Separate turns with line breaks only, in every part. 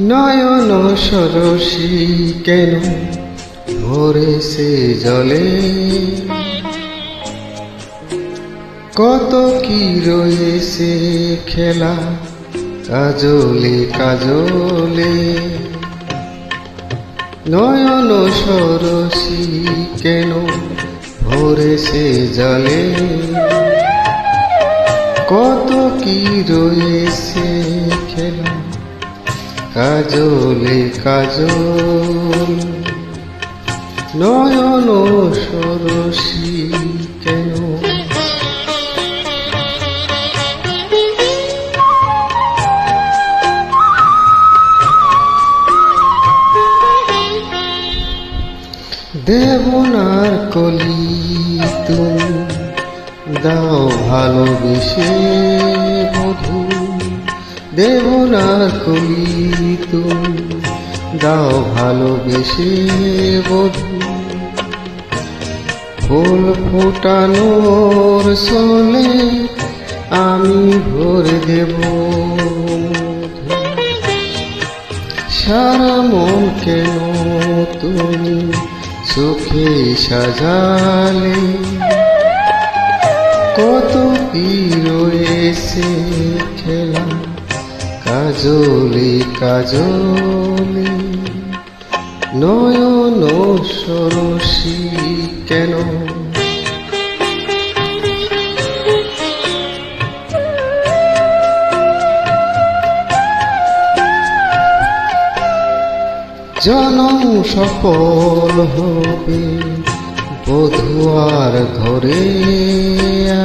নয়ন সরসি কেন ভরে সে জলে? কত কি রয়েছে খেলা কাজলে কাজলে? নয়ন সরসি কেন ভরে সে জলে? কত কি রয়েছে খেলা? কাজলে কাজল নয়ন সরসী কেন? দেবনার কলি তুমি দাও ভালোবেসে বধু দেবনার কলি তুমি দাও ভালোবেসে বধু ফুল ফোটানোর সোলে আমি ভরে দেব মধু। সারা মন কেন তুমি, সুখে সাজালে কত কি রয়েছে খেলা কাজলে কাজলে। নয়ন সরসী কেন? জনম সফল হবে। বধুয়ার ঘরে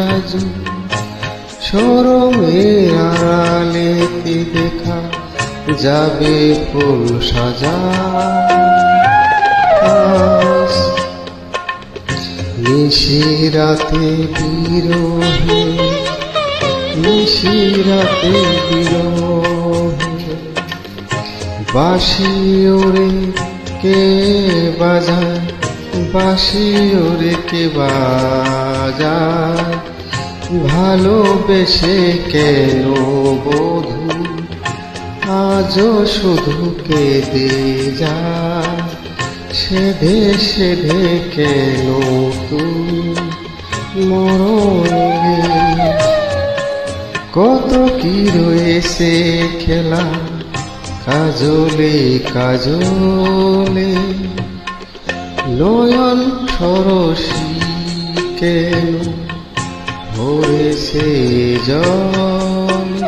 আজ সরমে আড়ালে দেখা যাবে ফুল সাজা? নিশিরাতে বিরোহে নিশিরাতে বিরোহে, বাঁশি ওরে কে বাজায়? বাঁশি ওরে কে বাজায়? ভালোবেসে কেন বধু? আজও শুধু কে কেঁদে যায়। সেধে সেধে কেন তুমি? মরণে কত কি রয়েছে খেলা? কাজলে কাজলে নয়ন সরসী কেন ভরেছে জল?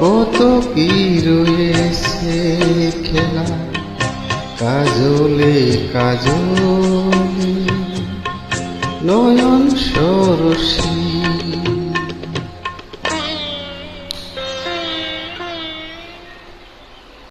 কত কি রয়েছে খেলা? কাজলে কাজলে। নয়ন সর